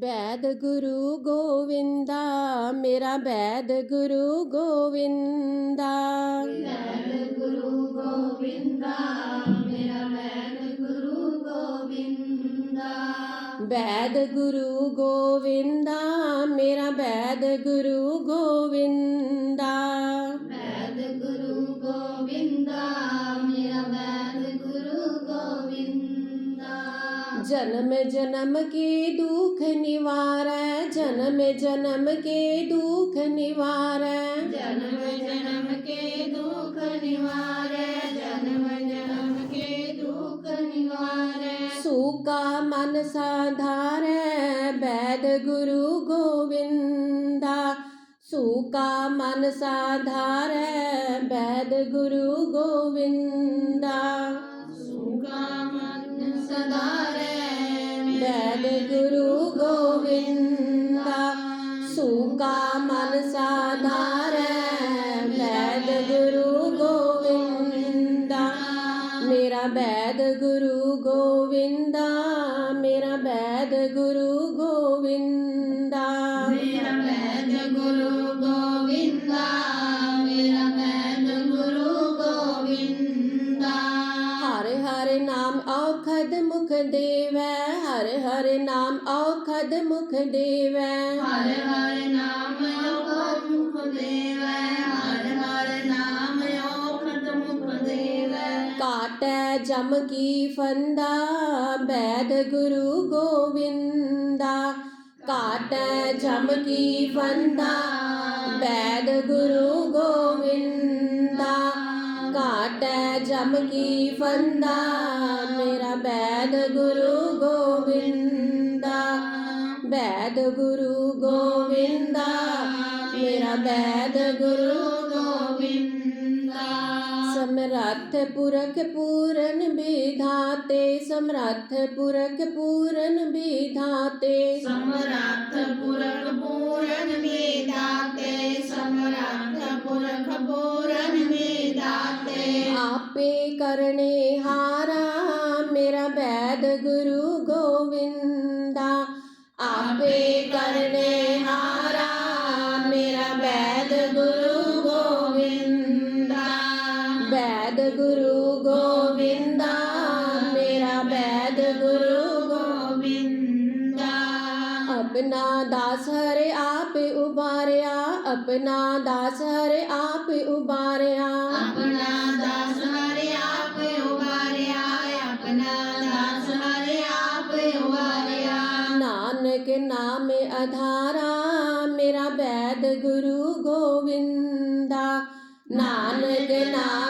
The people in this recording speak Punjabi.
ਬੈਦ ਗੁਰੂ ਗੋਵਿੰਦਾ ਮੇਰਾ ਬੈਦ ਗੁਰੂ ਗੋਵਿੰਦਾ। ਵੈਦ ਗੁਰੂ ਗੋਬਿੰਦਾ ਮੇਰਾ ਵੈਦ ਗੁਰੂ ਗੋਬਿੰਦਾ ਬੈਦ ਗੁਰੂ ਗੋਵਿੰਦਾ ਮੇਰਾ ਬੈਦ ਗੁਰੂ ਗੋਵਿੰਦਾ। ਜਨਮ ਜਨਮ ਕੇ ਦੁਖ ਨਿਵਾਰੈ ਜਨਮ ਜਨਮ ਕੇ ਦੁਖ ਨਿਵਾਰੈ। ਜਨਮ ਜਨਮ ਕੇ ਦੁਖ ਨਿਵਾਰੈ ਜਨਮ ਜਨਮ ਕੇ ਦੁਖ ਨਿਵਾਰੈ। ਸੂਕਾ ਮਨ ਸਾਧਾਰੈ ਬੈਦ ਗੁਰੂ ਗੋਵਿੰਦਾ। ਸੂਕਾ ਮਨ ਸਾਧਾਰੈ ਬੈਦ ਗੁਰੂ ਗੋਵਿੰਦਾ। ਕਾ ਮਨ ਸਾਧਾਰੈ ਬੈਦ ਗੁਰੂ ਗੋਵਿੰਦਾ। ਮੇਰਾ ਬੈਦ ਗੁਰੂ ਗੋਵਿੰਦਾ, ਮੇਰਾ ਬੈਦ ਗੁਰੂ ਗੋਵਿੰਦਾ। ਮੇਰਾ ਵੈਦ ਗੁਰੂ ਗੋਬਿੰਦਾ ਔਖਦ ਮੁਖ ਦੇਵੈ ਹਰ ਹਰ ਨਾਮ ਔਖਦ ਮੁਖ ਦੇਵੈ ਹਰ ਹਰ ਨਾਮ ਓਖਤ ਮੁਖ ਦੇਵੈ ਹਰ ਹਰ ਨਾਮ ਓਖਤ ਮੁਖ ਦੇਵੈ ਕਾਟੈ ਜਮ ਕੀ ਫੰਦਾ ਬੈਦ ਗੁਰੂ ਗੋਵਿੰਦਾ। ਕਾਟੈ ਜਮ ਕੀ ਫੰਦਾ ਬੈਦ ਗੁਰੂ ਗੋਵਿੰਦਾ। ਕਾਟੈ ਜਮ ਕੀ ਫੰਦਾ ਬੈਦ ਗੁਰੂ ਗੋਵਿੰਦਾ ਬੈਦ ਗੁਰੂ ਗੋਵਿੰਦਾ, ਮੇਰਾ ਬੈਦ ਗੁਰੂ ਗੋਬਿੰਦਾ ਸਮਰੱਥ ਪੁਰਖ ਪੂਰਨ ਵਿਧਾਤੇ, ਸਮਰੱਥ ਪੁਰਖ ਪੂਰਨ ਵਿਧਾਤੇ। ਸਮਰੱਥ ਪੁਰਖ ਪੂਰਨ ਵੇਦਾਤੇ ਸਮਰੱਥ ਪੁਰਖ ਆਪੇ ਕਰਨੇ ਹਾਰਾ, ਮੇਰਾ ਬੈਦ ਗੁਰੂ ਗੋਵਿੰਦਾ। ਆਪੇ ਕਰਨੇ ਹਾਰਾ, ਮੇਰਾ ਬੈਦ ਗੁਰੂ ਗੋਵਿੰਦਾ। ਬੈਦ ਗੁਰੂ ਗੋਵਿੰਦਾ, ਮੇਰਾ ਬੈਦ ਗੁਰੂ ਗੋਬਿੰਦਾ ਆਪਣਾ ਦਾਸ ਹਰੇ ਆਪ ਉਬਾਰਿਆ, ਆਪਣਾ ਦਾਸ ਹਰੇ ਆਪ ਉਬਾਰਿਆ। ਨਾਨਕ ਨਾਮ ਆਧਾਰਾ ਮੇਰਾ ਬੈਦ ਗੁਰੂ ਗੋਵਿੰਦਾ। ਨਾਨਕ ਨਾਮ